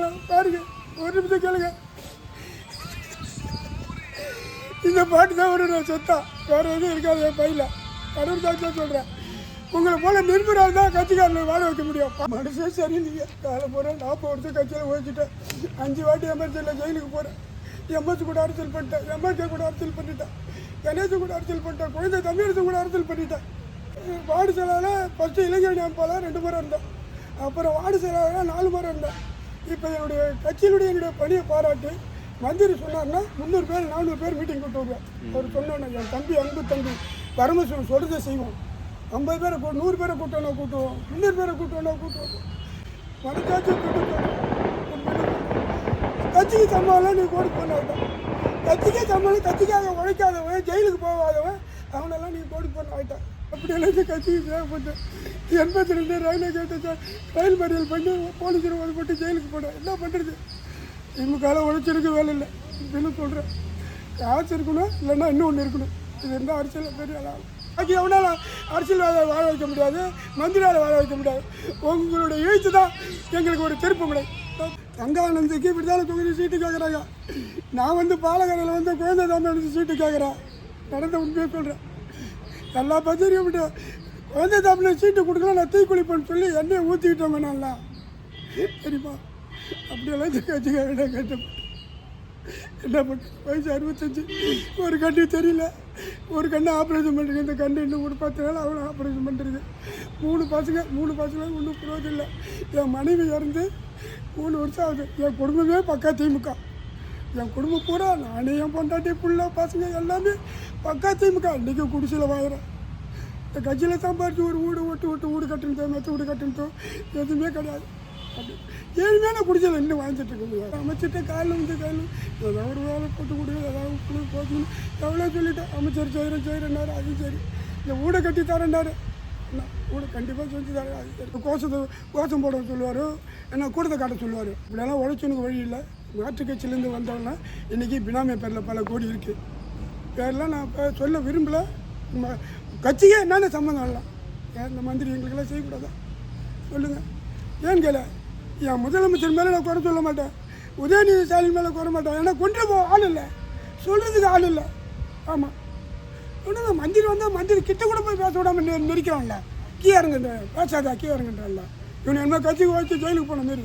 வேணாம் பாருங்க. ஒரு நிமிஷம் கேளுங்க. இந்த பாட்டு தான் ஒரு நான் சொத்தா. வேற எதுவும் இருக்காது என் பையில. கடவுள் சாட்சியாக சொல்கிறேன் உங்களை போல நிர்மலால் தான் கட்சிக்காரில் வாழ வைக்க முடியும். மனுஷன் சரி நீங்கள் காலை போகிறேன் நாற்பது வருஷம் கட்சியில் ஓடிச்சிட்டேன் அஞ்சு வாட்டி எமர்ஜென்சியில் ஜெயிலுக்கு போகிறேன் எம்எஸ் கூட அரசியல் பண்ணிட்டேன். எம்எல்ஏ கூட அரசியல் பண்ணிட்டேன். கணேசன் கூட அரசியல் பண்ணிட்டேன். குழந்தை தமிழரசன் கூட அரசியல் பண்ணிட்டேன். வார்டு செயலாளர் ஃபஸ்ட்டு இளைஞர் ஞாபகம் ரெண்டு முறை இருந்தேன். அப்புறம் வார்டு செயலாளராக நாலு முறை இருந்தேன். இப்போ என்னுடைய கட்சியினுடைய என்னுடைய பணியை பாராட்டி மந்திரி சொன்னார்னா முந்நூறு பேர் நானூறு பேர் மீட்டிங் கூட்டு வருவேன் அவர் சொன்னோன்னே என் தம்பி அன்பு தம்பி பரமசிவன் சொல்கிறத செய்வோம். ஐம்பது பேரை கூ நூறு பேரை கூட்டணும் கூட்டுவோம். முந்நூறு பேரை கூட்டணும் கூட்டுவோம். மனசாச்சும் கூட்டு கட்சிக்கு சம்பளம் நீ கோடி பண்ணாதான் கட்சிக்கே சம்பளம் கட்சிக்காக உழைக்காதவன் ஜெயிலுக்கு போகாத அவனெல்லாம் நீ கோடி பண்ண ஆகிட்டான் அப்படியெல்லாம் இந்த கட்சிக்கு சேவைப்பட்டேன் எண்பத்தி ரெண்டு ரயில்வே கேட்டு ரயில் மறியல் பண்ணி போலீஸ் வந்து போட்டு ஜெயிலுக்கு போனேன். என்ன பண்ணுறது திமுகவில் உழைச்சிருக்கு வேலை இல்லை. இப்படின்னு சொல்கிறேன் காசு இருக்கணும் இல்லைன்னா இன்னும் ஒன்று இருக்கணும். இது இருந்தால் அரசியல்? பெரிய ஆளாகும் ஆக்கி எவனால அரசியல்வாத வாழ வைக்க முடியாது மந்திரியால் வாழ வைக்க முடியாது. உங்களுடைய எழுத்து தான் எங்களுக்கு ஒரு திருப்பு முறை தங்கானந்துக்கு இப்படி தானே தொகுதி சீட்டு கேட்குறாங்க நான் வந்து பாலகரையில் வந்து குழந்தை தாமரை சீட்டு கேட்குறேன் நடந்த உண்மையை சொல்கிறேன் எல்லா பத்திரிக்கையும் விட்டு குழந்தை தாமரை சீட்டு கொடுக்கலாம் நான் தீக்குளிப்பேன்னு சொல்லி எண்ணெயை ஊற்றிக்கிட்டோங்க நல்லா சரிப்பா அப்படியெல்லாம் இந்த கட்சிக்காரட கட்டப்பட்டு என்ன பண்ண வயசு அறுபத்தஞ்சு. ஒரு கண்ணு தெரியல. ஒரு கண்ணு ஆப்ரேஷன் பண்ணுறீங்க இந்த கண்ணு இன்னும் ஒரு பத்து நாள் அவ்வளோ ஆப்ரேஷன் பண்ணுறது மூணு பசங்க மூணு பசங்க ஒன்றும் புரோஜனம் இல்லை. என் மனைவி இறந்து மூணு வருஷம் ஆகுது. என் குடும்பமே பக்கா திமுக. என் குடும்பம் பூரா நானே என் பொண்டாட்டி பிள்ளை பசங்க எல்லாமே பக்கா திமுக. இன்றைக்கி குடிசையில் வாங்குறேன். இந்த கட்சியில் சம்பாரிச்சு ஒரு வீடு ஓட்டு ஓட்டு வீடு கட்டணும் மெத்த வீடு கட்டுனதோ எதுவுமே கிடையாது. அப்படி. ஏழுமையான குடிச்சல இன்னும் வாங்கிட்டு இருக்கு அமைச்சிட்ட காலில் வந்து காலில் ஏதாவது ஒரு வேலை போட்டு கொடுங்க ஏதாவது கொடு போகணும் எவ்வளோ சொல்லிட்டேன் அமைச்சர் செய்கிறேன் செய்கிறேன்னாரு அதுவும் சரி. இந்த வீடை கட்டி தரேன்னாரு என்ன கண்டிப்பாக செஞ்சு தரேன் அது சரி. கோசத்தை கோஷம் போட சொல்லுவார் என்ன கூடத்தை காட்ட சொல்லுவார். இப்படியெல்லாம் உழைச்சனுக்கு வழி இல்லை. மாற்று கட்சியிலேருந்து வந்தவங்க இன்றைக்கி பினாமி பேரில் பல கோடி இருக்குது பேரெல்லாம் நான் இப்போ சொல்ல விரும்பலை. நம்ம கட்சிக்கே என்னென்ன சம்மந்தம் இல்லை. ஏன் இந்த மந்திரி எங்களுக்கெல்லாம் செய்யக்கூடாதா? சொல்லுங்கள் ஏன்னு கேள? என் முதலமைச்சர் மேலே நான் குறை சொல்ல மாட்டேன். உதயநிதி ஸ்டாலின் மேலே குறை மாட்டேன். ஏன்னா கொண்டு போக ஆள் இல்லை. சொல்கிறதுக்கு ஆள் இல்லை. ஆமாம் ஒன்றுங்க மந்திரி வந்தால் மந்திரி கிட்ட கூட போய் பேச விடாமல் நெ- நெரிக்கிறான்ல. Key இறங்குன்ற பேசாதா key இறங்குன்றான்ல. இவனை என்ன கட்சிக்கு வச்சு ஜெயிலுக்கு போன மாரி.